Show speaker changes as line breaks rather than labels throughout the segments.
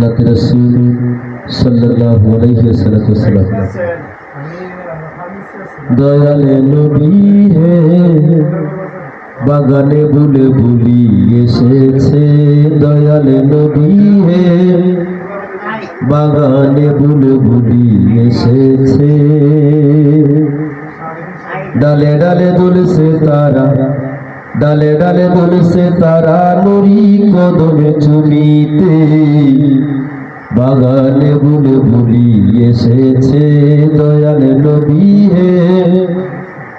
নাতে রসুল সাল্লাল্লাহু আলাইহি ওয়াসাল্লাম। দয়ালে নবী হে, বাগানে বুলে বুলি এসেছে। দয়ালে নবী হে, বাগানে বুলে বুলি ডালে ডালে দুলছে তারা নুরি কদমে চুমিতে বাগানে বুলে বুলি এসেছে দয়ালে নবী হে।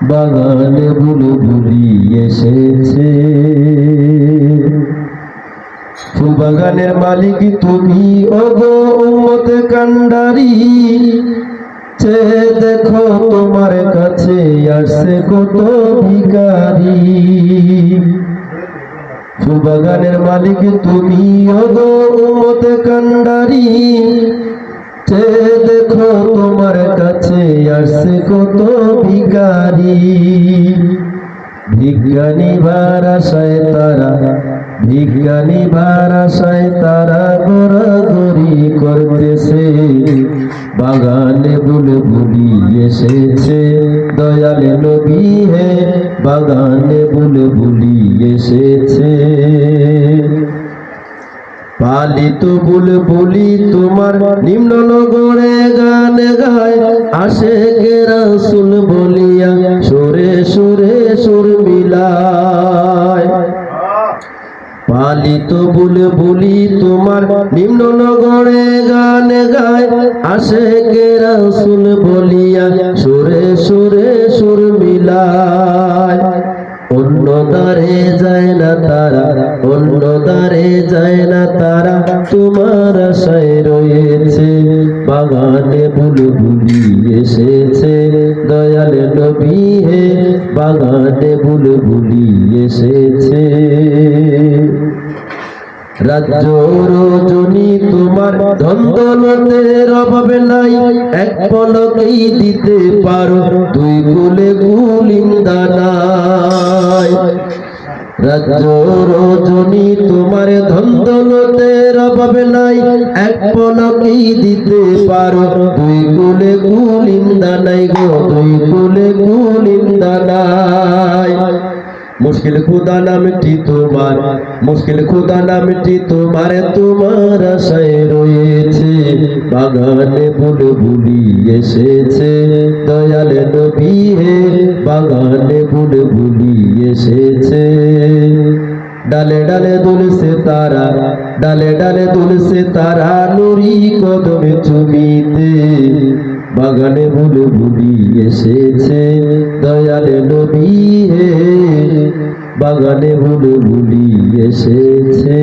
বাগানে বুলে বুলি এসেছে। ফুল বাগানের মালিক তুমি, ওগো উম্মত কান্ডারি। চে দেখো তোমার কাছে আসছে কত ভিকারি বাগানের মালিক তুমি কান্ডারি। চে দেখো তোমার কাছে আসছে কত ভিকারি বিজ্ঞানী ভারাশায় তারা বিজ্ঞানী ভারাশায় তারা গড়াগড়ি করতেছে। বাগানে বুলে বুলি এসেছে, দয়ালে নবী হে, বাগানে বুলি পালিত বুল বলি তোমার নিম্ন নগরে গান গায় আসে রাসুল বলিয়া সুরে সুরে সুর মিলায়। পালিত বুল বলি তোমার নিম্ন নগরে গান গায় আসে রাসুল বলিয়া সুরে সুরে সুর মিলায়। দ্বারে যায় না তারা অন্য দ্বারে যায় না তারা, তোমার আশায় রয়েছে, বাগানে বুলবুলি এসেছে, দয়ালে নবী হে, বাগানে বুলবুলি এসেছে। রাজ্য রজনী তোমার ধন্দলতের অভাবে নাই এক পলকেই দিতে পারো, দুই কুলে গুলিন্দা রাজ্য রজনী তোমার ধন্দলতের অভাবে নাই। এক পলকেই দিতে পারো। দুই কুলে গুলিন্দা নাই গো, দুই কুলে গুলিন্দা নাই। মুশকিল খুদা নামটি তোমার, মুশকিল খুদা নামটি তোমার তোমার আশায় রয়েছে। বাগানে বুলে বুলি এসেছে, দয়ালে নবী হে, বাগানে বুলে বুলি এসেছে। ডালে ডালে দুলছে তারা, ডালে ডালে দুলছে তারা নুরি কদমে চুমিতে বাগানে বুলে ভুলি এসেছে, দয়ালে নবী হে। বাগানে বুলে ভুলি এসেছে।